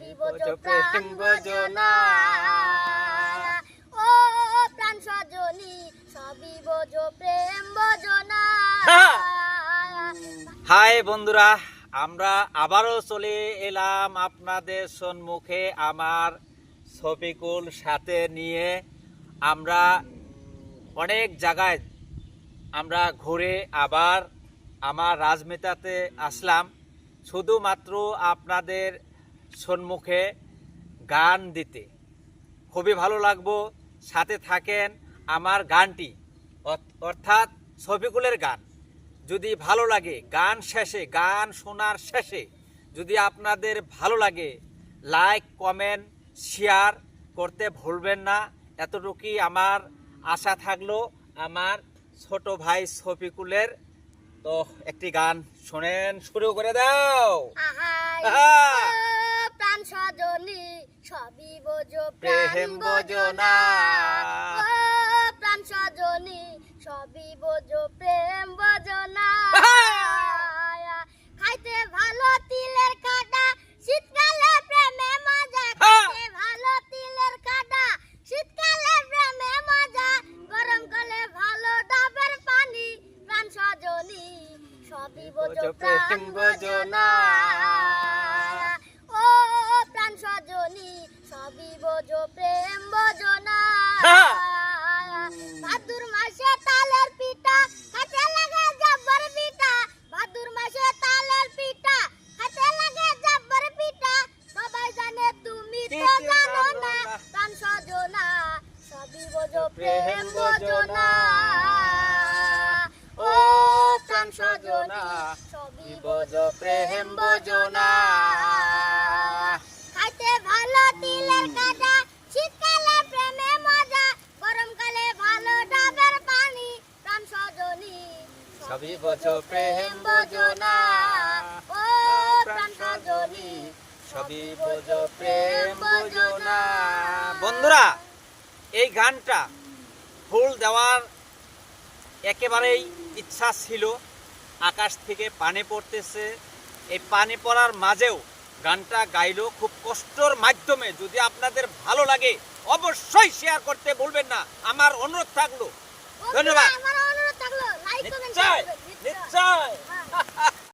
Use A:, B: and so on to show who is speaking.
A: প্রেম বোঝনা
B: ও প্রাণ সজনী, সবই বোঝো প্রেম
A: হ্যাঁ। হাই বন্ধুরা, আমরা আবারও চলে এলাম আপনাদের সম্মুখে আমার ছবিকুল সাথে নিয়ে। আমরা অনেক জায়গায় আমরা ঘুরে আবার আমার রাজমিতাতে আসলাম। শুধুমাত্র আপনাদের সম্মুখে গান দিতে। খুবই ভালো লাগবো সাথে থাকেন আমার গানটি অর্থ- অর্থাৎ ছবিকুলের গান। যদি ভালো লাগে গান শেষে গান শোনার শেষে যদি আপনাদের ভালো লাগে লাইক কমেন্ট শেয়ার করতে ভুলবেন না। এতটুকুই আমার আশা থাকল আমার ছোট ভাই শফিকুলের। তো একটি গান শোনেন শুরু করে দাও।
B: সজনী সবই বোঝো
A: প্রেম বোঝো না।
B: প্রাণ সজনী সবই বোঝো প্রেম বোঝো না খাইতে ভালো তিলের কাটা শীতকালে প্রেমে মজা। খাইতে ভালো তিলের কাটা শীতকালে প্রেমে মজা গরমকালে ভালো ডাবের পানি প্রাণ সজনী সবই বোঝো প্রেম বোঝো না প্রাণ সজনা, সবই বোঝো প্রেম বোঝো ও প্রাণ সজনা, সবই বোঝো প্রেম বোঝো খাইতে ভালো তিলের কাটা শীতকালে প্রেমে মজা, গরমকালে ভালো ডাবের পানি। প্রাণ সজনী,
A: সবই বোঝো প্রেম বোঝো
B: ও প্রাণ সজনী
A: সবই বোঝো প্রেম বোঝো না বন্ধুরা এই গানটা ফুল দেওয়ার একেবারেই ইচ্ছা ছিল। আকাশ থেকে পানি পড়তেছে। এই পানি পড়ার মাঝেও গানটা গাইলো খুব কষ্টর মাধ্যমে যদি আপনাদের ভালো লাগে অবশ্যই শেয়ার করতে ভুলবেন না। আমার অনুরোধ থাকল। ধন্যবাদ। নিশ্চয় নিশ্চয়।